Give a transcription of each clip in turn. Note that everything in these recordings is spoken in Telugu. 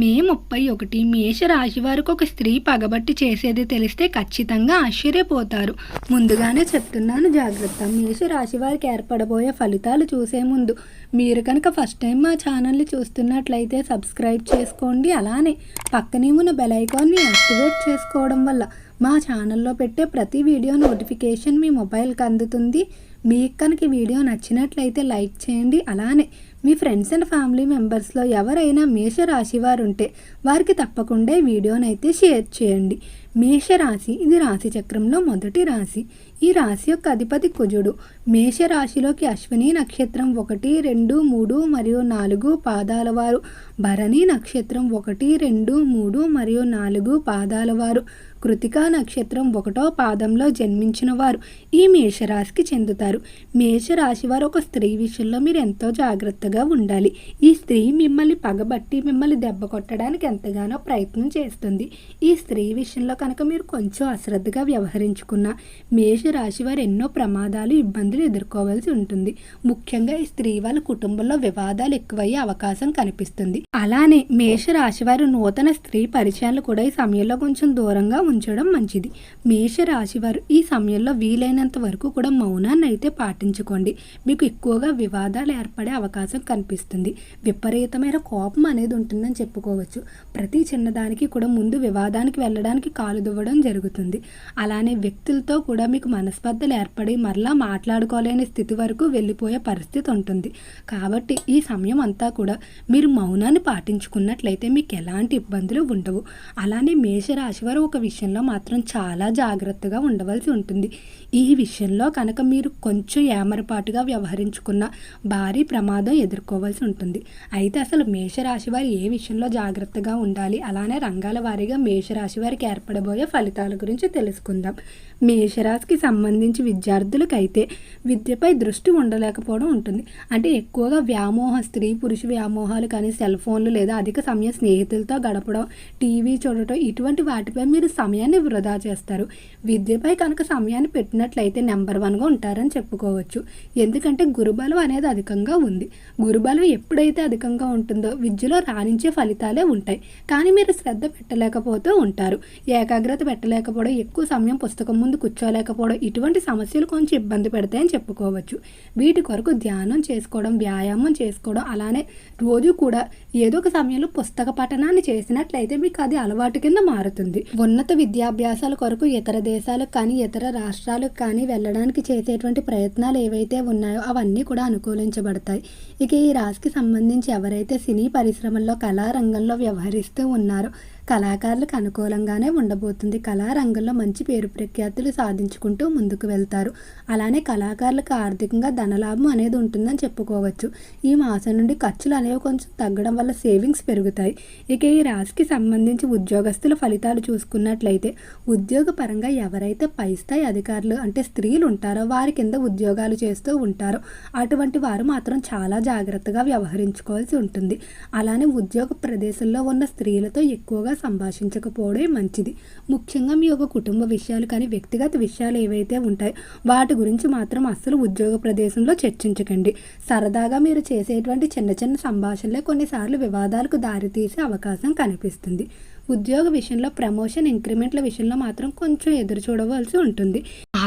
మే ముప్పై ఒకటి మేషరాశి వారికి ఒక స్త్రీ పగబట్టి చేసేది తెలిస్తే ఖచ్చితంగా ఆశ్చర్యపోతారు. ముందుగానే చెప్తున్నాను జాగ్రత్త. మేషరాశి వారికి ఏర్పడబోయే ఫలితాలు చూసే ముందు మీరు కనుక ఫస్ట్ టైం మా ఛానల్ని చూస్తున్నట్లయితే సబ్స్క్రైబ్ చేసుకోండి. అలానే పక్కనే ఉన్న బెల్ ఐకాన్ని యాక్టివేట్ చేసుకోవడం వల్ల మా ఛానల్లో పెట్టే ప్రతి వీడియో నోటిఫికేషన్ మీ మొబైల్కి అందుతుంది. మీకు కనుక వీడియో నచ్చినట్లయితే లైక్ చేయండి. అలానే మీ ఫ్రెండ్స్ అండ్ ఫ్యామిలీ మెంబర్స్లో ఎవరైనా మేషరాశి వారు ఉంటే వారికి తప్పకుండా ఈ వీడియోనైతే షేర్ చేయండి. మేషరాశి ఇది రాశి చక్రంలో మొదటి రాశి. ఈ రాశి యొక్క అధిపతి కుజుడు. మేషరాశిలోకి అశ్విని నక్షత్రం ఒకటి రెండు మూడు మరియు నాలుగు పాదాల వారు. భరణి నక్షత్రం ఒకటి రెండు మూడు మరియు నాలుగు పాదాల వారు. కృతికా నక్షత్రం ఒకటో పాదంలో జన్మించిన వారు ఈ మేషరాశికి చెందుతారు. మేషరాశి వారు ఒక స్త్రీ విషయంలో మీరు ఎంతో జాగ్రత్తగా ఉండాలి. ఈ స్త్రీ మిమ్మల్ని పగబట్టి మిమ్మల్ని దెబ్బ కొట్టడానికి ఎంతగానో ప్రయత్నం చేస్తుంది. ఈ స్త్రీ విషయంలో కనుక మీరు కొంచెం అశ్రద్ధగా వ్యవహరించుకున్న మేషరాశి వారు ఎన్నో ప్రమాదాలు ఇబ్బందులు ఎదుర్కోవాల్సి ఉంటుంది. ముఖ్యంగా ఈ స్త్రీ వాళ్ళ కుటుంబంలో వివాదాలు ఎక్కువయ్యే అవకాశం కనిపిస్తుంది. అలానే మేషరాశి వారు నూతన స్త్రీ పరిచయాలు కూడా ఈ సమయంలో కొంచెం దూరంగా ఉంచడం మంచిది. మేషరాశి వారు ఈ సమయంలో వీలైనంత వరకు కూడా మౌనాన్ని అయితే పాటించుకోండి. మీకు ఎక్కువగా వివాదాలు ఏర్పడే అవకాశం కనిపిస్తుంది. విపరీతమైన కోపం అనేది ఉంటుందని చెప్పుకోవచ్చు. ప్రతి చిన్నదానికి కూడా ముందు వివాదానికి వెళ్ళడానికి కాలు దువ్వడం జరుగుతుంది. అలానే వ్యక్తులతో కూడా మీకు మనస్పర్ధలు ఏర్పడి మరలా మాట్లాడుకోలేని స్థితి వరకు వెళ్ళిపోయే పరిస్థితి ఉంటుంది. కాబట్టి ఈ సమయం అంతా కూడా మీరు మౌనాన్ని పాటించుకున్నట్లయితే మీకు ఎలాంటి ఇబ్బందులు ఉండవు. అలానే మేషరాశి వారు ఒక విషయంలో మాత్రం చాలా జాగ్రత్తగా ఉండవలసి ఉంటుంది. ఈ విషయంలో కనుక మీరు కొంచెం ఏమరపాటుగా వ్యవహరించుకున్న భారీ ప్రమాదం ఎదుర్కోవాల్సి ఉంటుంది. అయితే అసలు మేషరాశి వారు ఏ విషయంలో జాగ్రత్తగా ఉండాలి? అలానే రంగాల వారీగా మేషరాశి వారికి ఏర్పడబోయే ఫలితాల గురించి తెలుసుకుందాం. మేషరాశికి సంబంధించి విద్యార్థులకైతే విద్యపై దృష్టి ఉండలేకపోవడం ఉంటుంది. అంటే ఎక్కువగా వ్యామోహ స్త్రీ పురుష వ్యామోహాలు కానీ సెల్ ఫోన్లు లేదా అధిక సమయం స్నేహితులతో గడపడం టీవీ చూడటం ఇటువంటి వాటిపై మీరు సమయాన్ని వృధా చేస్తారు. విద్యపై కనుక సమయాన్ని పెట్టినట్లయితే నెంబర్ వన్గా ఉంటారని చెప్పుకోవచ్చు. ఎందుకంటే గురుబలం అనేది అధికంగా ఉంది. గురుబలం ఎప్పుడైతే అధికంగా ఉంటుందో విద్యలో రాణించే ఫలితాలే ఉంటాయి. కానీ మీరు శ్రద్ధ పెట్టలేకపోతూ ఉంటారు. ఏకాగ్రత పెట్టలేకపోవడం ఎక్కువ సమయం పుస్తకం ముందు కూర్చోలేకపోవడం ఇటువంటి సమస్యలు కొంచెం ఇబ్బంది పెడతాయని చెప్పుకోవచ్చు. వీటి కొరకు ధ్యానం చేసుకోవడం వ్యాయామం చేసుకోవడం అలానే రోజు కూడా ఏదో ఒక సమయంలో పుస్తక పఠనాన్ని చేసినట్లయితే మీకు అది అలవాటు కింద మారుతుంది. ఉన్నత విద్యాభ్యాసాల కొరకు ఇతర దేశాలకు కానీ ఇతర రాష్ట్రాలకు కానీ వెళ్ళడానికి చేసేటువంటి ప్రయత్నాలు ఏవైతే ఉన్నాయో అవన్నీ కూడా అనుకూలించబడతాయి. ఇక ఈ రాశికి సంబంధించి ఎవరైతే సినీ పరిశ్రమల్లో కళారంగంలో వ్యవహరిస్తూ ఉన్నారో కళాకారులకు అనుకూలంగానే ఉండబోతుంది. కళారంగంలో మంచి పేరు ప్రఖ్యాతులు సాధించుకుంటూ ముందుకు వెళ్తారు. అలానే కళాకారులకు ఆర్థికంగా ధనలాభం అనేది ఉంటుందని చెప్పుకోవచ్చు. ఈ మాసం నుండి ఖర్చులు అనేవి కొంచెం తగ్గడం వల్ల సేవింగ్స్ పెరుగుతాయి. ఇక ఈ రాశికి సంబంధించి ఉద్యోగస్తుల ఫలితాలు చూసుకున్నట్లయితే ఉద్యోగ పరంగా ఎవరైతే పై స్థాయి అధికారులు అంటే స్త్రీలు ఉంటారో వారి కింద ఉద్యోగాలు చేస్తూ ఉంటారో అటువంటి వారు మాత్రం చాలా జాగ్రత్తగా వ్యవహరించుకోవాల్సి ఉంటుంది. అలానే ఉద్యోగ ప్రదేశంలో ఉన్న స్త్రీలతో ఎక్కువగా సంభాషించకపోవడే మంచిది. ముఖ్యంగా మీ యొక్క కుటుంబ విషయాలు కానీ వ్యక్తిగత విషయాలు ఏవైతే ఉంటాయో వాటి గురించి మాత్రం అస్సలు ఉద్యోగ ప్రదేశంలో చర్చించకండి. సరదాగా మీరు చేసేటువంటి చిన్న చిన్న సంభాషణలే కొన్నిసార్లు వివాదాలకు దారితీసే అవకాశం కనిపిస్తుంది. ఉద్యోగ విషయంలో ప్రమోషన్ ఇంక్రిమెంట్ల విషయంలో మాత్రం కొంచెం ఎదురు చూడవలసి ఉంటుంది.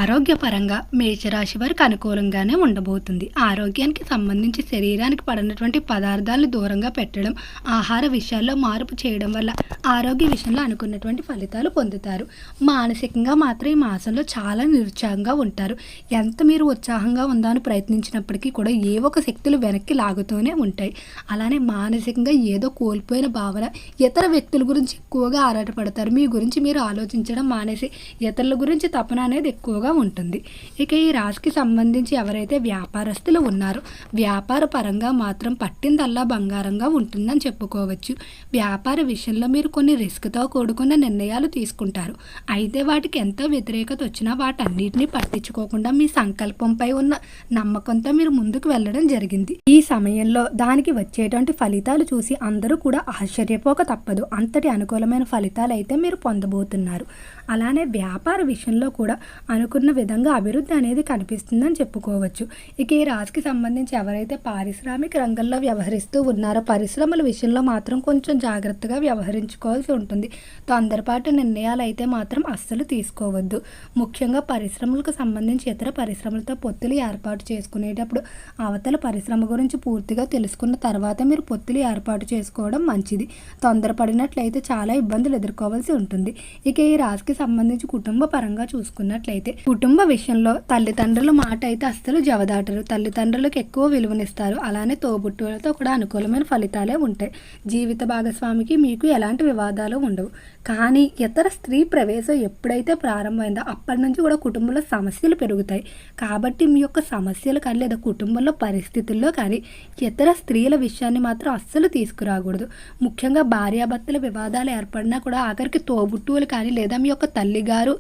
ఆరోగ్యపరంగా మేషరాశి వారికి అనుకూలంగానే ఉండబోతుంది. ఆరోగ్యానికి సంబంధించి శరీరానికి పడినటువంటి పదార్థాలను దూరంగా పెట్టడం ఆహార విషయాల్లో మార్పు చేయడం వల్ల ఆరోగ్య విషయంలో అనుకున్నటువంటి ఫలితాలు పొందుతారు. మానసికంగా మాత్రం ఈ మాసంలో చాలా నిరుత్సాహంగా ఉంటారు. ఎంత మీరు ఉత్సాహంగా ఉందాని ప్రయత్నించినప్పటికీ కూడా ఏ ఒక శక్తులు వెనక్కి లాగుతూనే ఉంటాయి. అలానే మానసికంగా ఏదో కోల్పోయిన భావన ఇతర వ్యక్తుల గురించి ఎక్కువగా ఆరాటపడతారు. మీ గురించి మీరు ఆలోచించడం మానేసి ఇతరుల గురించి తపన అనేది ఎక్కువగా ఉంటుంది. ఇక ఈ రాశికి సంబంధించి ఎవరైతే వ్యాపారస్తులు ఉన్నారో వ్యాపార పరంగా మాత్రం పట్టిందల్లా బంగారంగా ఉంటుందని చెప్పుకోవచ్చు. వ్యాపార విషయంలో మీరు కొన్ని రిస్క్తో కూడుకున్న నిర్ణయాలు తీసుకుంటారు. అయితే వాటికి ఎంత వ్యతిరేకత వచ్చినా వాటన్నిటిని పట్టించుకోకుండా మీ సంకల్పంపై ఉన్న నమ్మకంతో మీరు ముందుకు వెళ్ళడం జరిగింది. ఈ సమయంలో దానికి వచ్చేటువంటి ఫలితాలు చూసి అందరూ కూడా ఆశ్చర్యపోక తప్పదు. అంతటి అనుకూలమైన ఫలితాలు అయితే మీరు పొందబోతున్నారు. అలానే వ్యాపార విషయంలో కూడా అనుకున్న అనుకున్న విధంగా అభివృద్ధి అనేది కనిపిస్తుందని చెప్పుకోవచ్చు. ఇక ఈ రాశికి సంబంధించి ఎవరైతే పారిశ్రామిక రంగంలో వ్యవహరిస్తూ ఉన్నారో పరిశ్రమల విషయంలో మాత్రం కొంచెం జాగ్రత్తగా వ్యవహరించుకోవాల్సి ఉంటుంది. తొందరపాటు నిర్ణయాలు అయితే మాత్రం అస్సలు తీసుకోవద్దు. ముఖ్యంగా పరిశ్రమలకు సంబంధించి ఇతర పరిశ్రమలతో పొత్తులు ఏర్పాటు చేసుకునేటప్పుడు అవతల పరిశ్రమ గురించి పూర్తిగా తెలుసుకున్న తర్వాత మీరు పొత్తులు ఏర్పాటు చేసుకోవడం మంచిది. తొందరపడినట్లయితే చాలా ఇబ్బందులు ఎదుర్కోవాల్సి ఉంటుంది. ఇక ఈ రాశికి సంబంధించి కుటుంబ పరంగా చూసుకున్నట్లయితే కుటుంబ విషయంలో తల్లిదండ్రుల మాట అయితే అస్సలు జవదాటరు. తల్లిదండ్రులకు ఎక్కువ విలువనిస్తారు. అలానే తోబుట్టువులతో కూడా అనుకూలమైన ఫలితాలే ఉంటాయి. జీవిత భాగస్వామికి మీకు ఎలాంటి వివాదాలు ఉండవు. కానీ ఇతర స్త్రీ ప్రవేశం ఎప్పుడైతే ప్రారంభమైందో అప్పటి నుంచి కూడా కుటుంబంలో సమస్యలు పెరుగుతాయి. కాబట్టి మీ యొక్క సమస్యలు కానీ లేదా కుటుంబంలో పరిస్థితుల్లో కానీ ఇతర స్త్రీల విషయాన్ని మాత్రం అస్సలు తీసుకురాకూడదు. ముఖ్యంగా భార్యాభర్తల వివాదాలు ఏర్పడినా కూడా ఆఖరికి తోబుట్టువులు కానీ లేదా మీ యొక్క తల్లిగారు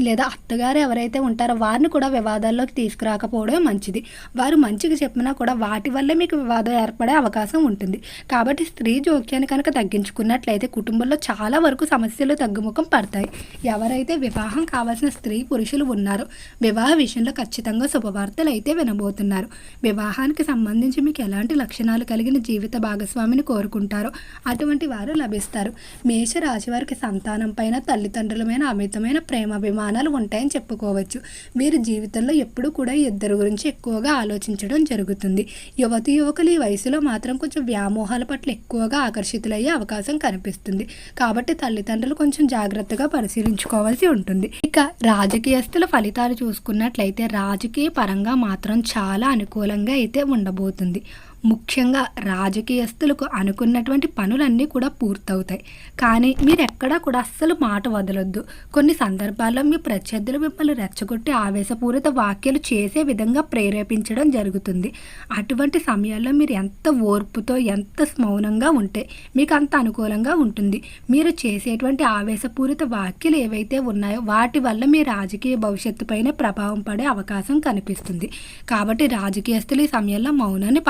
లేదా అత్తగారు ఎవరైతే ఉంటారో వారిని కూడా వివాదాల్లోకి తీసుకురాకపోవడం మంచిది. వారు మంచిగా చెప్పినా కూడా వాటి వల్లే మీకు వివాదం ఏర్పడే అవకాశం ఉంటుంది. కాబట్టి స్త్రీ జోక్యాన్ని కనుక తగ్గించుకున్నట్లయితే కుటుంబంలో చాలా వరకు సమస్యలు తగ్గుముఖం పడతాయి. ఎవరైతే వివాహం కావాల్సిన స్త్రీ పురుషులు ఉన్నారో వివాహ విషయంలో ఖచ్చితంగా శుభవార్తలు అయితే వినబోతున్నారు. వివాహానికి సంబంధించి మీకు ఎలాంటి లక్షణాలు కలిగిన జీవిత భాగస్వామిని కోరుకుంటారో అటువంటి వారు లభిస్తారు. మేష రాశి వారికి సంతానం పైన తల్లిదండ్రులమైన అమితమైన ప్రేమాభిమానాలు ఉంటాయని చెప్పుకోవచ్చు. మీరు జీవితంలో ఎప్పుడూ కూడా ఇద్దరు గురించి ఎక్కువగా ఆలోచించడం జరుగుతుంది. యువతి యువకులు ఈ వయసులో మాత్రం కొంచెం వ్యామోహాల పట్ల ఎక్కువగా ఆకర్షితులయ్యే అవకాశం కనిపిస్తుంది. కాబట్టి తల్లిదండ్రులు కొంచెం జాగ్రత్తగా పరిశీలించుకోవాల్సి ఉంటుంది. ఇక రాజకీయస్తుల ఫలితాలు చూసుకున్నట్లయితే రాజకీయ పరంగా మాత్రం చాలా అనుకూలంగా అయితే ఉండబోతుంది. ముఖ్యంగా రాజకీయస్తులకు అనుకున్నటువంటి పనులన్నీ కూడా పూర్తవుతాయి. కానీ మీరు ఎక్కడా కూడా అస్సలు మాట వదలొద్దు. కొన్ని సందర్భాల్లో మీ ప్రత్యర్థులు మిమ్మల్ని రెచ్చగొట్టి ఆవేశపూరిత వ్యాఖ్యలు చేసే విధంగా ప్రేరేపించడం జరుగుతుంది. అటువంటి సమయాల్లో మీరు ఎంత ఓర్పుతో ఎంత మౌనంగా ఉంటే మీకు అంత అనుకూలంగా ఉంటుంది. మీరు చేసేటువంటి ఆవేశపూరిత వ్యాఖ్యలు ఏవైతే ఉన్నాయో వాటి వల్ల మీ రాజకీయ భవిష్యత్తు పైన ప్రభావం పడే అవకాశం కనిపిస్తుంది. కాబట్టి రాజకీయస్తులు ఈ సమయంలో మౌనాన్ని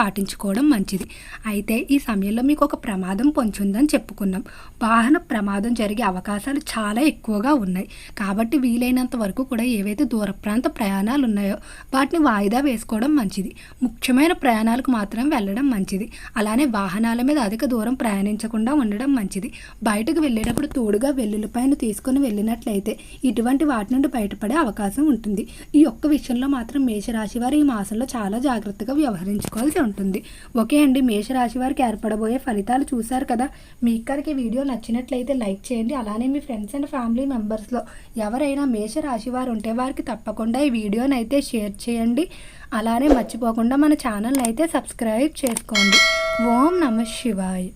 పాటించుకోవడం మంచిది. అయితే ఈ సమయంలో మీకు ఒక ప్రమాదం పొంచుందని చెప్పుకున్నాం. వాహన ప్రమాదం జరిగే అవకాశాలు చాలా ఎక్కువగా ఉన్నాయి. కాబట్టి వీలైనంత వరకు కూడా ఏవైతే దూర ప్రాంత ప్రయాణాలు ఉన్నాయో వాటిని వాయిదా వేసుకోవడం మంచిది. ముఖ్యమైన ప్రయాణాలకు మాత్రం వెళ్ళడం మంచిది. అలానే వాహనాల మీద అధిక దూరం ప్రయాణించకుండా ఉండడం మంచిది. బయటకు వెళ్ళేటప్పుడు తోడుగా వెల్లుల్లిపైన తీసుకొని వెళ్ళినట్లయితే ఇటువంటి వాటి నుండి బయటపడే అవకాశం ఉంటుంది. ఈ ఒక్క విషయంలో మాత్రం మేషరాశి వారు ఈ మాసంలో చాలా జాగ్రత్తగా వ్యవహరించుకోవాల్సి ఉంటుంది. ఓకే అండి మేషరాశి వారికి ఏర్పడబోయే ఫలితాలు చూశారు కదా. మీ ఇక్కడికి వీడియో నచ్చినట్లయితే లైక్ చేయండి. అలానే మీ ఫ్రెండ్స్ అండ్ ఫ్యామిలీ మెంబర్స్లో ఎవరైనా మేషరాశి వారు ఉంటే వారికి తప్పకుండా ఈ వీడియోని అయితే షేర్ చేయండి. అలానే మర్చిపోకుండా మన ఛానల్ని అయితే సబ్స్క్రైబ్ చేసుకోండి. ఓం నమ శివాయ్.